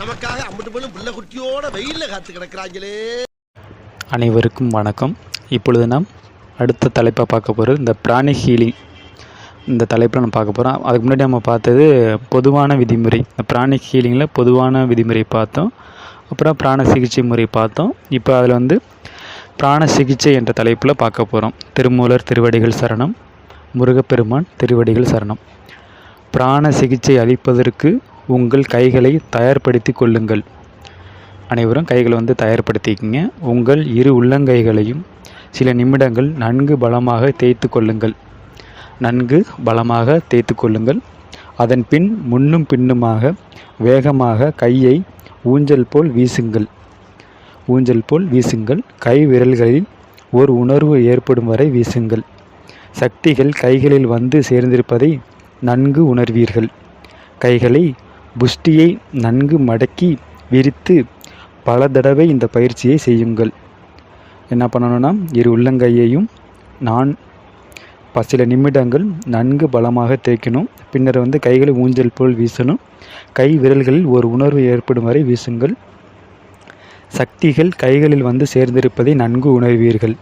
நமக்காக அம்பட்டு புள்ள குட்டியோட வெயில காத்து கிடக்குறாங்களே. அனைவருக்கும் வணக்கம். இப்பொழுது நாம் அடுத்த தலைப்பை பார்க்க போகிறது இந்த பிராணி ஹீலிங். இந்த தலைப்பில் நம்ம பார்க்க போகிறோம் அதுக்கு முன்னாடி நம்ம பார்த்தது பொதுவான விதிமுறை. இந்த பிராணி ஹீலிங்கில் பொதுவான விதிமுறை பார்த்தோம். அப்புறம் பிராண சிகிச்சை முறை பார்த்தோம். இப்போ அதில் வந்து பிராண சிகிச்சை என்ற தலைப்பில் பார்க்க போகிறோம் திருமூலர் திருவடிகள் சரணம். முருகப்பெருமான் திருவடிகள் சரணம். பிராண சிகிச்சை அளிப்பதற்கு உங்கள் கைகளை தயார்படுத்தி கொள்ளுங்கள். அனைவரும் கைகளை வந்து தயார்படுத்திக்கங்க. உங்கள் இரு உள்ளங்கைகளையும் சில நிமிடங்கள் நன்கு பலமாக தேய்த்து கொள்ளுங்கள். நன்கு பலமாக தேய்த்து கொள்ளுங்கள். அதன் பின் முன்னும் பின்னுமாக வேகமாக கையை ஊஞ்சல் போல் வீசுங்கள். ஊஞ்சல் போல் வீசுங்கள். கை விரல்களில் ஒரு உணர்வு ஏற்படும் வரை வீசுங்கள். சக்திகள் கைகளில் வந்து சேர்ந்திருப்பதை நன்கு உணர்வீர்கள். கைகளை புஷ்டியை நன்கு மடக்கி விரித்து பல தடவை இந்த பயிற்சியை செய்யுங்கள். என்ன பண்ணணும்னா இரு உள்ளங்கையையும் நான் சில நிமிடங்கள் நன்கு பலமாக தேய்க்கணும். பின்னர் வந்து கைகளை ஊஞ்சல் போல் வீசணும். கை விரல்களில் ஒரு உணர்வு ஏற்படும் வரை வீசுங்கள். சக்திகள் கைகளில் வந்து சேர்ந்திருப்பதை நன்கு உணர்வீர்கள்.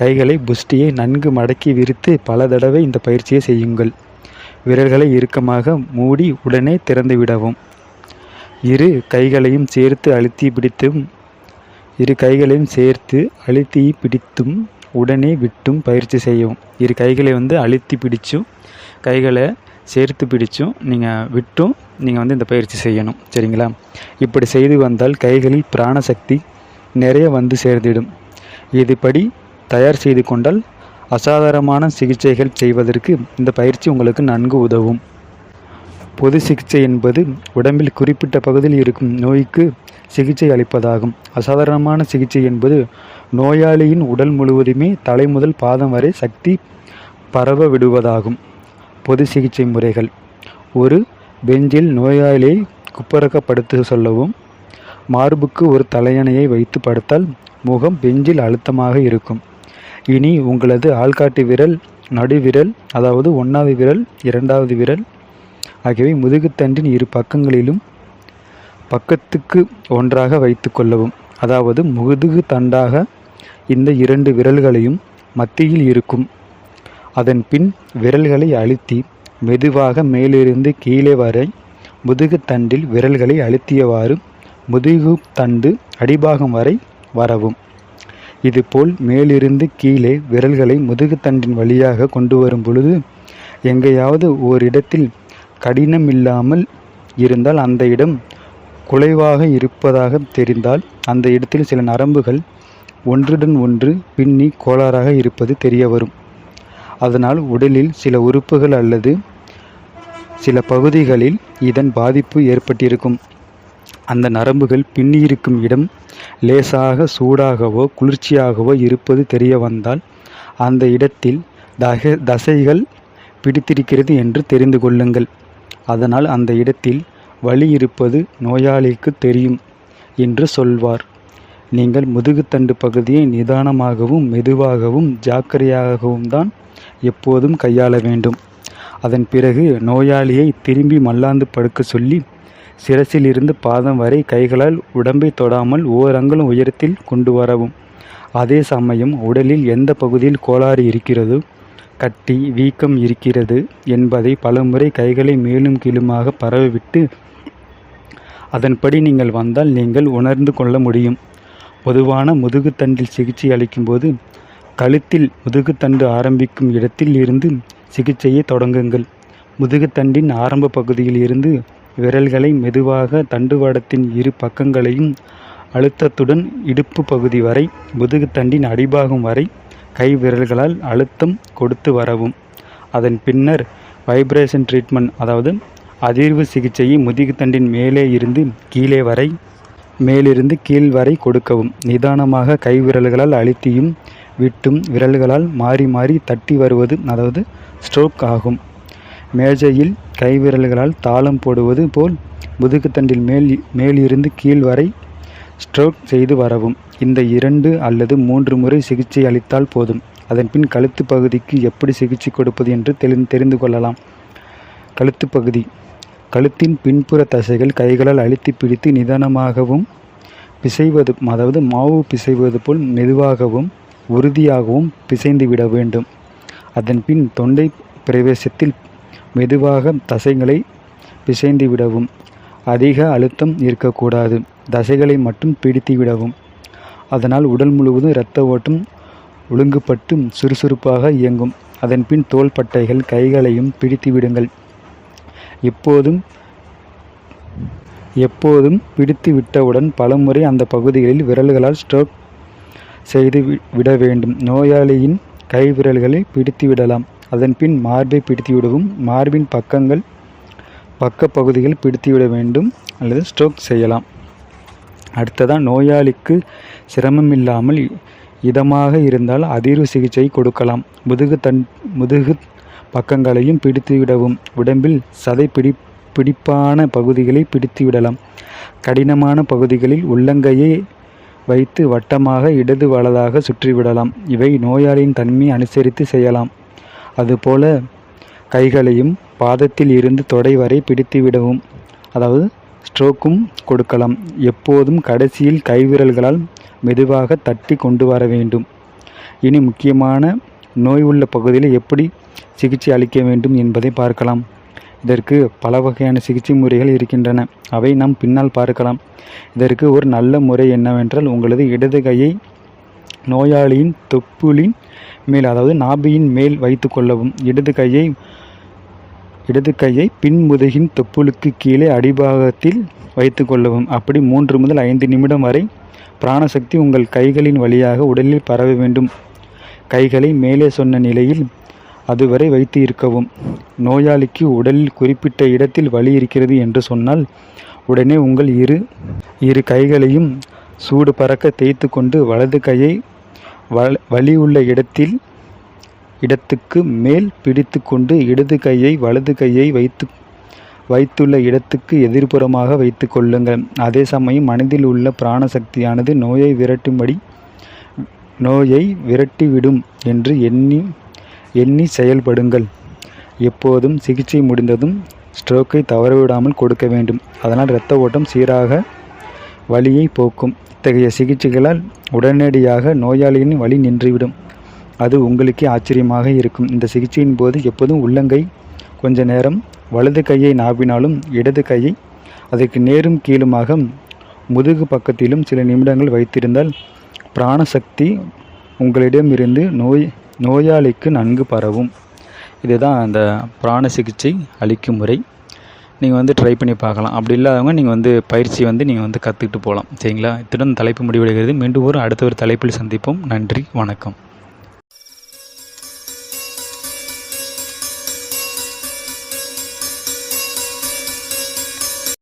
கைகளை புஷ்டியை நன்கு மடக்கி விரித்து பல தடவை இந்த பயிற்சியை செய்யுங்கள். விரல்களை இறுக்கமாக மூடி உடனே திறந்து விடவும். இரு கைகளையும் சேர்த்து அழுத்தி பிடித்தும் இரு கைகளையும் சேர்த்து அழுத்தி பிடித்தும் உடனே விட்டும் பயிற்சி செய்யவும். இரு கைகளை வந்து அழுத்தி பிடிச்சும் கைகளை சேர்த்து பிடிச்சும் நீங்கள் விட்டும் நீங்கள் வந்து இந்த பயிற்சி செய்யணும். சரிங்களா? இப்படி செய்து வந்தால் கைகளில் பிராணசக்தி நிறைய வந்து சேர்ந்திடும். இதுபடி தயார் செய்து கொண்டால் அசாதாரணமான சிகிச்சைகள் செய்வதற்கு இந்த பயிற்சி உங்களுக்கு நன்கு உதவும். பொது சிகிச்சை என்பது உடம்பில் குறிப்பிட்ட பகுதியில் இருக்கும் நோய்க்கு சிகிச்சை அளிப்பதாகும். அசாதாரணமான சிகிச்சை என்பது நோயாளியின் உடல் முழுவதுமே தலை முதல் பாதம் வரை சக்தி பரவ விடுவதாகும். பொது சிகிச்சை முறைகள். ஒரு பெஞ்சில் நோயாளியை குப்பரக்கப்படுத்த சொல்லவும் மார்புக்கு ஒரு தலையணையை வைத்து படுத்தால் முகம் பெஞ்சில் அழுத்தமாக இருக்கும். இனி உங்களது ஆள்காட்டி விரல் நடுவிரல் அதாவது ஒன்றாவது விரல் இரண்டாவது விரல் ஆகியவை முதுகுத்தண்டின் இரு பக்கங்களிலும் பக்கத்துக்கு ஒன்றாக வைத்து கொள்ளவும். அதாவது முதுகு தண்டாக இந்த இரண்டு விரல்களையும் மத்தியில் இருக்கும். அதன் பின் விரல்களை அழுத்தி மெதுவாக மேலிருந்து கீழே வரை முதுகுத்தண்டில் விரல்களை அழுத்தியவாறு முதுகு தண்டு அடிபாகம் வரை வரவும். இதுபோல் மேலிருந்து கீழே விரல்களை முதுகுத்தண்டின் வழியாக கொண்டு வரும் பொழுது எங்கேயாவது ஓரிடத்தில் கடினம் இல்லாமல் இருந்தால் அந்த இடம் குலைவாக இருப்பதாக தெரிந்தால் அந்த இடத்தில் சில நரம்புகள் ஒன்றுடன் ஒன்று பின்னி கோளாறாக இருப்பது தெரிய வரும். அதனால் உடலில் சில உறுப்புகள் அல்லது சில பகுதிகளில் இதன் பாதிப்பு ஏற்பட்டிருக்கும். அந்த நரம்புகள் பின்னியிருக்கும் இடம் லேசாக சூடாகவோ குளிர்ச்சியாகவோ இருப்பது தெரிய வந்தால் அந்த இடத்தில் தக தசைகள் பிடித்திருக்கிறது என்று தெரிந்து கொள்ளுங்கள். அதனால் அந்த இடத்தில் வலி இருப்பது நோயாளிக்கு தெரியும் என்று சொல்வார். நீங்கள் முதுகுத்தண்டு பகுதியை நிதானமாகவும் மெதுவாகவும் ஜாக்கிரையாகவும் தான் எப்போதும் கையாள வேண்டும். அதன் பிறகு நோயாளியை திரும்பி மல்லாந்து படுக்க சொல்லி சிரசிலிருந்து பாதம் வரை கைகளால் உடம்பை தொடாமல் ஓரங்களும் உயரத்தில் கொண்டு வரவும். அதே சமயம் உடலில் எந்த பகுதியில் கோளாறு இருக்கிறதோ கட்டி வீக்கம் இருக்கிறது என்பதை பலமுறை கைகளை மேலும் கீழுமாக பரவவிட்டு அதன்படி நீங்கள் வந்தால் நீங்கள் உணர்ந்து கொள்ள முடியும். பொதுவான முதுகுத்தண்டில் சிகிச்சை அளிக்கும்போது கழுத்தில் முதுகுத்தண்டு ஆரம்பிக்கும் இடத்தில் இருந்து சிகிச்சையை தொடங்குங்கள். முதுகுத்தண்டின் ஆரம்ப பகுதியில் இருந்து விரல்களை மெதுவாக தண்டுவாடத்தின் இரு பக்கங்களையும் அழுத்தத்துடன் இடுப்பு பகுதி வரை முதுகுத்தண்டின் அடிபாகம் வரை கை விரல்களால் அழுத்தம் கொடுத்து வரவும். அதன் பின்னர் வைப்ரேஷன் ட்ரீட்மெண்ட் அதாவது அதிர்வு சிகிச்சையை முதுகுத்தண்டின் மேலே இருந்து கீழே வரை மேலிருந்து கீழ் வரை கொடுக்கவும். நிதானமாக கை விரல்களால் அழுத்தியும் விட்டும் விரல்களால் மாறி மாறி தட்டி வருவது அதாவது ஸ்ட்ரோக் ஆகும். மேஜையில் கைவிரல்களால் தாளம் போடுவது போல் முதுகுத்தண்டில் மேல் மேலிருந்து கீழ் வரை ஸ்ட்ரோக் செய்து வரவும். இந்த இரண்டு அல்லது மூன்று முறை சிகிச்சை அளித்தால் போதும். அதன்பின் கழுத்து பகுதிக்கு எப்படி சிகிச்சை கொடுப்பது என்று தெளி தெரிந்து கொள்ளலாம். கழுத்து பகுதி. கழுத்தின் பின்புற தசைகள் கைகளால் அழுத்தி பிடித்து நிதானமாகவும் பிசைவது அதாவது மாவு பிசைவது போல் மெதுவாகவும் உறுதியாகவும் பிசைந்து விட வேண்டும். அதன் பின் தொண்டை பிரவேசத்தில் மெதுவாக தசைகளை பிசைந்து விடவும் அதிக அழுத்தம் இருக்கக்கூடாது. தசைகளை மட்டும் பிடித்து விடவும் அதனால் உடல் முழுவதும் இரத்த ஓட்டம் ஒழுங்குபட்டு சுறுசுறுப்பாக இயங்கும். அதன்பின் தோள்பட்டைகள் கைகளையும் பிடித்து விடுங்கள் எப்போதும் எப்போதும் பிடித்து விட்டவுடன் பலமுறை அந்த பகுதிகளில் விரல்களால் ஸ்ட்ரோக் செய்து விட வேண்டும். நோயாளியின் கை விரல்களை பிடித்து விடலாம் அதன்பின் மார்பை பிடித்துவிடவும் மார்பின் பக்கங்கள் பக்க பகுதிகள் பிடித்துவிட வேண்டும் அல்லது ஸ்ட்ரோக் செய்யலாம். அடுத்ததான் நோயாளிக்கு சிரமம் இல்லாமல் இதமாக இருந்தால் அதிர்வு சிகிச்சை கொடுக்கலாம். முதுகு தன் முதுகு பக்கங்களையும் பிடித்துவிடவும் உடம்பில் சதை பிடி பிடிப்பான பகுதிகளை பிடித்துவிடலாம். கடினமான பகுதிகளில் உள்ளங்கையை வைத்து வட்டமாக இடது வலதாக சுற்றிவிடலாம். இவை நோயாளியின் தன்மையை அனுசரித்து செய்யலாம். அதுபோல கைகளையும் பாதத்தில் இருந்து தொடை வரை பிடித்து விடவும். அதாவது ஸ்ட்ரோக்கும் கொடுக்கலாம். எப்போதும் கடைசியில் கைவிரல்களால் மெதுவாக தட்டி கொண்டு வர வேண்டும். இனி முக்கியமான நோய் உள்ள பகுதியில் எப்படி சிகிச்சை அளிக்க வேண்டும் என்பதை பார்க்கலாம். இதற்கு பல வகையான சிகிச்சை முறைகள் இருக்கின்றன. அவை நாம் பின்னால் பார்க்கலாம். இதற்கு ஒரு நல்ல முறை என்னவென்றால் உங்களது இடது கையை நோயாளியின் தொப்புளின் மேல் அதாவது நாபியின் மேல் வைத்து கொள்ளவும். இடது கையை இடது கையை பின்முதுகின் தொப்புளுக்கு கீழே அடிபாகத்தில் வைத்து கொள்ளவும். அப்படி மூன்று முதல் ஐந்து நிமிடம் வரை பிராணசக்தி உங்கள் கைகளின் வழியாக உடலில் பரவ வேண்டும். கைகளை மேலே சொன்ன நிலையில் அதுவரை வைத்து இருக்கவும். நோயாளிக்கு உடலில் குறிப்பிட்ட இடத்தில் வலி இருக்கிறது என்று சொன்னால் உடனே உங்கள் இரு இரு கைகளையும் சூடு பறக்க தேய்த்து கொண்டு வலது கையை வலி உள்ள இடத்தில் இடத்துக்கு மேல் பிடித்து கொண்டு இடது கையை வலது கையை வைத்து வைத்துள்ள இடத்துக்கு எதிர்ப்புறமாக வைத்து கொள்ளுங்கள். அதே சமயம் மனதில் உள்ள பிராணசக்தியானது நோயை விரட்டும்படி நோயை விரட்டிவிடும் என்று எண்ணி எண்ணி செயல்படுங்கள். எப்போதும் சிகிச்சை முடிந்ததும் ஸ்ட்ரோக்கை தவறவிடாமல் கொடுக்க வேண்டும். அதனால் இரத்த ஓட்டம் சீராக வலியை போக்கும். இத்தகைய சிகிச்சைகளால் உடனடியாக நோயாளியின் வழி நின்றுவிடும். அது உங்களுக்கே ஆச்சரியமாக இருக்கும். இந்த சிகிச்சையின் போது எப்போதும் உள்ளங்கை கொஞ்ச நேரம் வலது கையை நாவினாலும் இடது கையை அதற்கு நேரும் கீழுமாக முதுகு பக்கத்திலும் சில நிமிடங்கள் வைத்திருந்தால் பிராணசக்தி உங்களிடமிருந்து நோய் நோயாளிக்கு நன்கு பரவும். இதுதான் அந்த பிராண சிகிச்சை அளிக்கும் முறை. நீங்கள் வந்து ட்ரை பண்ணி பார்க்கலாம். அப்படி இல்லாதவங்க நீங்கள் வந்து பயிற்சி வந்து நீங்கள் வந்து கற்றுக்கிட்டு போகலாம். சரிங்களா? இத்துடன் தலைப்பு முடிவடைகிறது. மீண்டும் ஒரு அடுத்த ஒரு தலைப்பில் சந்திப்போம். நன்றி. வணக்கம்.